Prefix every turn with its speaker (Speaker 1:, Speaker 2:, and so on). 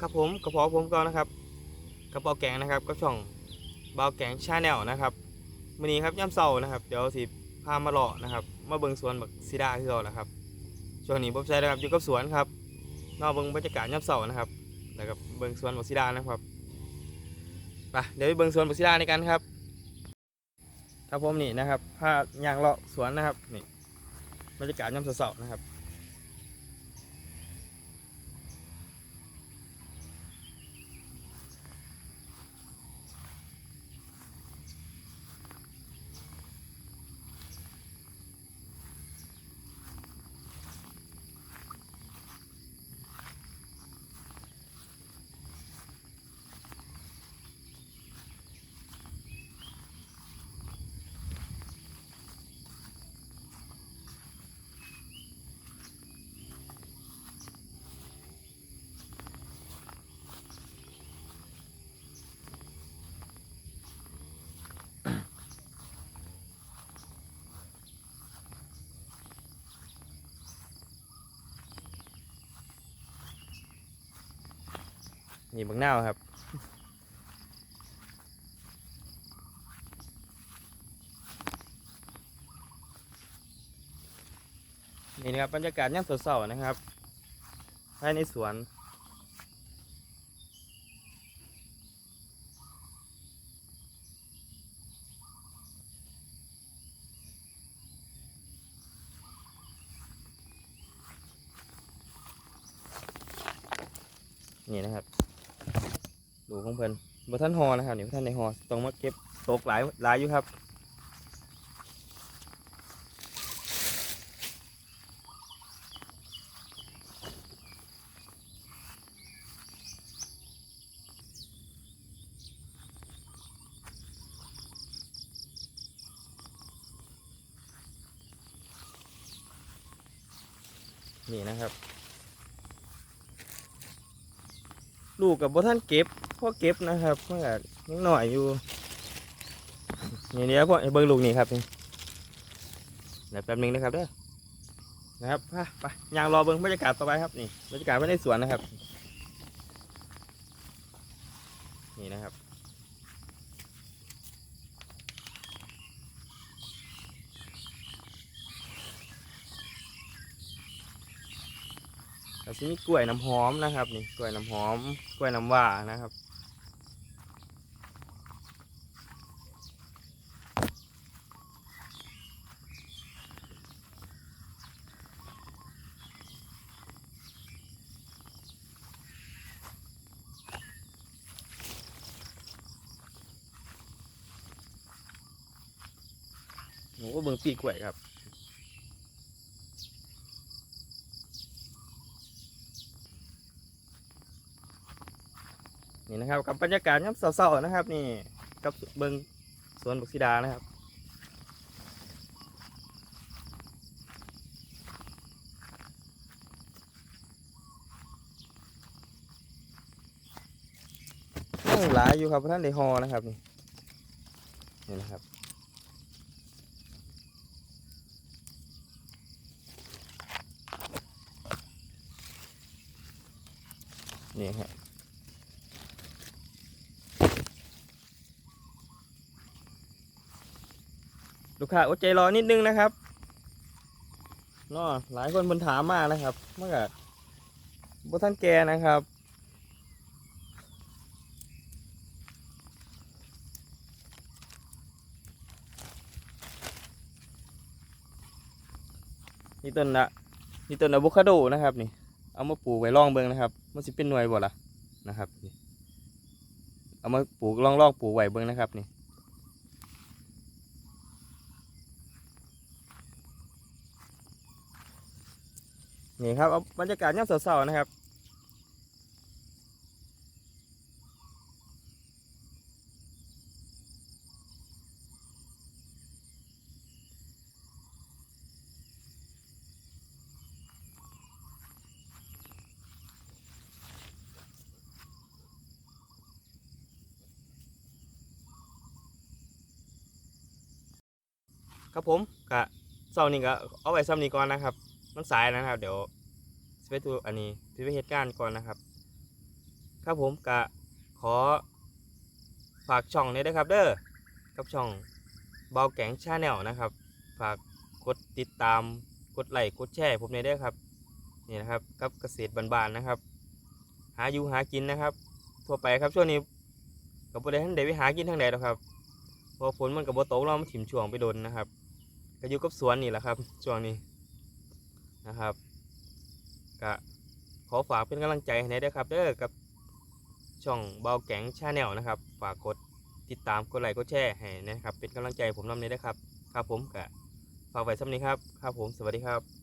Speaker 1: ครับผมกระเพาะผมก่อนะครับกระเพาะแกงนะครับก็ช่องเบาแกงชาแนลนะครับวันนี้ครับย่ำเสานะครับ เดี๋ยวสิพามาเลาะนะครับมาเบิ่งสวนบักซีดาคือเราแหละครับช่วงนี้ผมใช้นะครับอยู่กับสวนครับนอกเบิ่งบรรยากาศย่ำเสานะครับแล้วก็เบิ่งสวนบักซีดานะครับไปเดี๋ยวไปเบิ่งสวนบักซีดาในกันครับครับผมนี่นะครับพายางเลาะสวนนะครับนี่บรรยากาศย่ำเสาร์ๆนะครับ นี่บังนาวครับ นี่นะครับบรรยากาศย่ำเสาๆนะครับภายในสวนนี่นะครับ ดูของเพิ่นบ่ท่านหอนะครับนี่บ่ท่านในหอต้องมาเก็บตกหลายหลายอยู่ครับนี่นะครับ ลูกกับบ่ท่านเก็บ พ่อเก็บนะครับเมื่อยังหน่อยอยู่นี่เดี๋ยวพ่อเบิ่งลูกนี่ครับนี่เดี๋ยวแป๊บนึงนะครับเด้อนะครับไปไปยางรอเบิ่งบรรยากาศต่อไปครับนี่บรรยากาศไม่ได้สวนนะครับ นี่นะครับแล้วทีนี้กล้วยน้ำหอมนะครับ นี่กล้วยน้ำหอมกล้วยน้ำว่านะครับ หนูก็เบิ่งปีกล้วยครับนี่นะครับกับบรรยากาศย่ำเศร้าๆนะครับ นี่กับเบิงสวนบุกซิดานะครับยังหลายอยู่ครับท่านในฮอนะครับนี่นี่นะครับ นี่ครับลูกค้าอดใจรอนิดนึงนะครับเนาะหลายคนบนถามมานะครับ เมื่อกี้บท่านแกนะครับนี่ต้นละนี่ต้นอะโวคาโดนะครับนี่ เอามาปลูกไว้ลองเบิ่งนะครับ มันสิเป็นหน่วยบ่ล่ะนะครับนี่เอามาปลูกลองลองปลูกไว้เบิ่งนะครับนี่นี่ครับเอาบรรยากาศย่ำเสาๆนะครับ ครับผมกะเสาร์นี้ก็เอาไว้ซ้ำนี้ก่อนนะครับ มันสายนะครับ เดี๋ยวสิไปดูอันนี้สิไปเหตุการณ์ก่อนนะครับ ครับผมกะขอฝากช่องนี้ด้วยครับ เด้อกับช่องเบาแกงชาแนลนะครับ ฝากกดติดตามกดไลค์กดแชร์ผมในอยเด้อครับนี่นะครับกับเกษตรบ้านๆนะครับ หาอยู่หากินนะครับ ทั่วไปครับช่วงนี้กับประเด็นใดไปหากินทางใดหรอกครับพราะฝนมันกับโบตกเรามันถิ่มช่วงไปโดนนะครับ ก็อยู่กับสวนนี่แหละครับช่วงนี้นะครับก็ขอฝากเป็นกำลังใจให้หน่อยเด้ครับเด้อกับช่องเบาแกงชาแนลนะครับ ฝากกดติดตามกดไลค์กดแชร์ให้นะครับ เป็นกำลังใจผมนำเลยนะครับ ครับผมก็ฝากไว้สำนี้ครับ ครับผมสวัสดีครับ